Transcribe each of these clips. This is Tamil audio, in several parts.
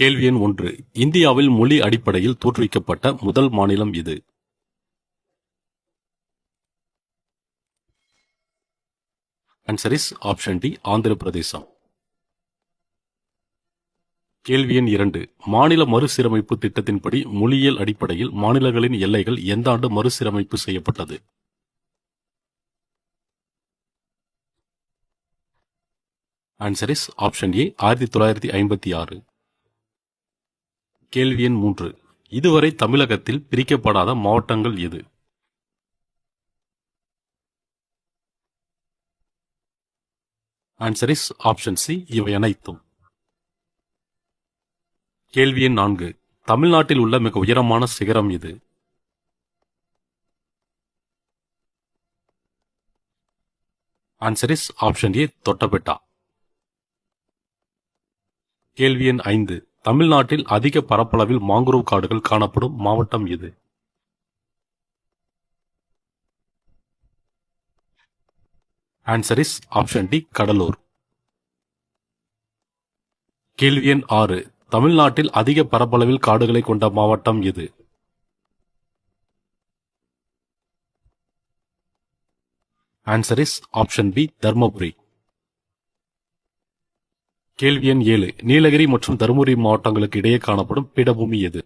கேள்வி எண் ஒன்று. இந்தியாவில் மொழி அடிப்படையில் தோற்றுவிக்கப்பட்ட முதல் மாநிலம் இது answer is option D Andhra Pradesh. கேள்வி எண் இரண்டு. மாநில மறுசீரமைப்பு திட்டத்தின்படி மொழியியல் அடிப்படையில் மாநிலங்களின் எல்லைகள் எந்த ஆண்டு மறுசீரமைப்பு செய்யப்பட்டது? ஆன்சர் இஸ் ஆப்ஷன் ஏ ஆயிரத்தி தொள்ளாயிரத்தி ஐம்பத்தி ஆறு. கேள்வி எண் மூன்று. இதுவரை தமிழகத்தில் பிரிக்கப்படாத மாவட்டங்கள் எது? ஆன்சர் இஸ் ஆப்ஷன் சி இவை அனைத்தும். கேள்வி எண் நான்கு. தமிழ்நாட்டில் உள்ள மிக உயரமான சிகரம் இது answer is option A Doddabetta. கேள்வி எண் ஐந்து. தமிழ்நாட்டில் அதிக பரப்பளவில் மாங்குரோவ் காடுகள் காணப்படும் மாவட்டம் எது answer is option D Cuddalore கேள்வி எண் ஆறு. தமிழ்நாட்டில் அதிக பரப்பளவில் காடுகளை கொண்ட மாவட்டம் எது? Answer is option B Dharmapuri. கேள்வி எண் ஏழு. நீலகிரி மற்றும் தருமபுரி மாவட்டங்களுக்கு இடையே காணப்படும் பீடபூமி எது?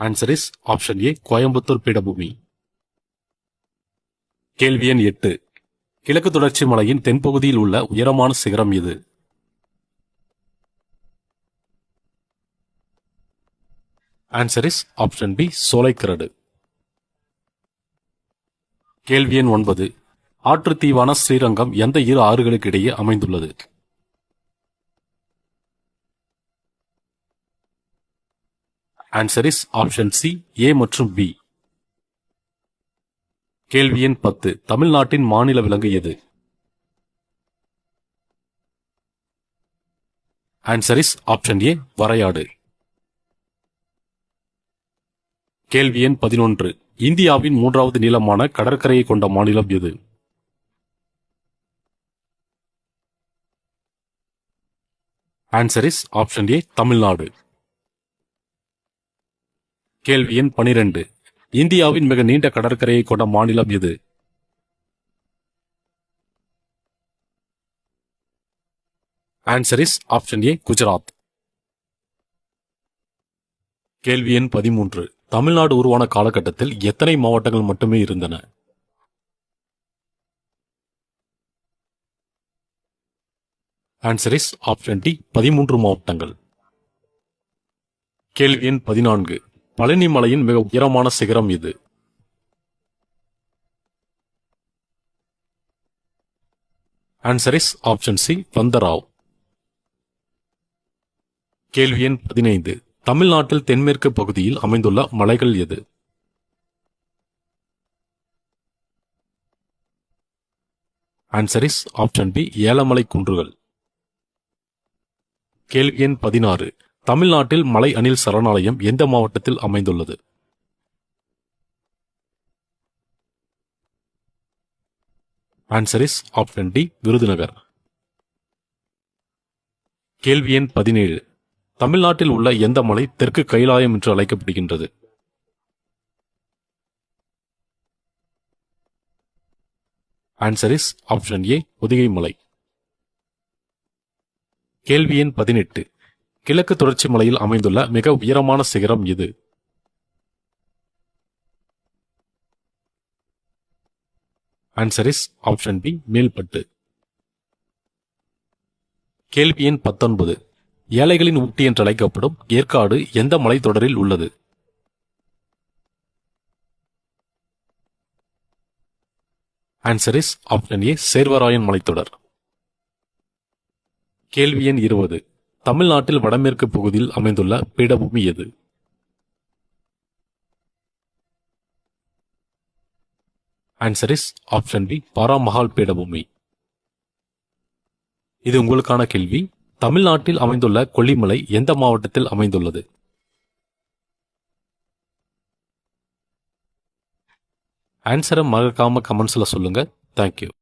Answer is option A Coimbatore பீடபூமி. கேள்வி எண் எட்டு. கிழக்கு தொடர்ச்சி மலையின் தென்பகுதியில் உள்ள உயரமான சிகரம் இது answer is option B Solaikaradu. கேள்வி எண் ஒன்பது. ஆற்றுத்தீவான ஸ்ரீரங்கம் எந்த இரு ஆறுகளுக்கு இடையே அமைந்துள்ளது? Answer is option C A மற்றும் பி கேள்வி எண் பத்து. தமிழ்நாட்டின் மாநில விலங்கு எது? ஆன்சர் இஸ் ஆப்ஷன் ஏ வரையாடு. கேள்வி எண் பதினொன்று. இந்தியாவின் மூன்றாவது நீளமான கடற்கரையை கொண்ட மாநிலம் எது? Answer is option A Tamil Nadu கேள்வி எண் பனிரெண்டு. இந்தியாவின் மிக நீண்ட கடற்கரையை கொண்ட மாநிலம் எது? Answer is option A Gujarat கேள்வி எண் பதிமூன்று. தமிழ்நாடு உருவான காலகட்டத்தில் எத்தனை மாவட்டங்கள் மட்டுமே இருந்தன? ஆன்சர் இஸ் ஆப்ஷன் டி பதிமூன்று மாவட்டங்கள். கேள்வி எண் பதினான்கு. பழனி மலையின் மிக உயரமான சிகரம் இது. Answer is option C Vandaravu கேள்வி எண் பதினைந்து. தமிழ்நாட்டில் தென்மேற்கு பகுதியில் அமைந்துள்ள மலைகள் எது? Answer is option B Elamalai குன்றுகள். கேள்வி எண் பதினாறு. தமிழ்நாட்டில் மலை அணில் சரணாலயம் எந்த மாவட்டத்தில் அமைந்துள்ளது? Answer is option D Virudhunagar. கேள்வி எண் பதினேழு. தமிழ்நாட்டில் உள்ள எந்த மலை தெற்கு கைலாயம் என்று அழைக்கப்படுகின்றது? Answer is option A Pothigai மலை. கேள்வி எண் பதினெட்டு. கிழக்கு தொடர்ச்சி மலையில் அமைந்துள்ள மிக உயரமான சிகரம் இது. Answer is option B Melpattu. கேள்வி எண் பத்தொன்பது. ஏழைகளின் ஊட்டி என்று அழைக்கப்படும் ஏற்காடு எந்த மலைத்தொடரில் உள்ளது? Answer is option A Shevaroy மலைத்தொடர். கேள்வி எண் இருபது. தமிழ்நாட்டில் வடமேற்கு பகுதியில் அமைந்துள்ள பீடபூமி எது? Answer is option B Baramahal பீடபூமி. இது உங்களுக்கான கேள்வி. தமிழ்நாட்டில் அமைந்துள்ள கொல்லிமலை எந்த மாவட்டத்தில் அமைந்துள்ளது? ஆன்சரை மறக்காம கமெண்ட்ஸில் சொல்லுங்க. தேங்க்யூ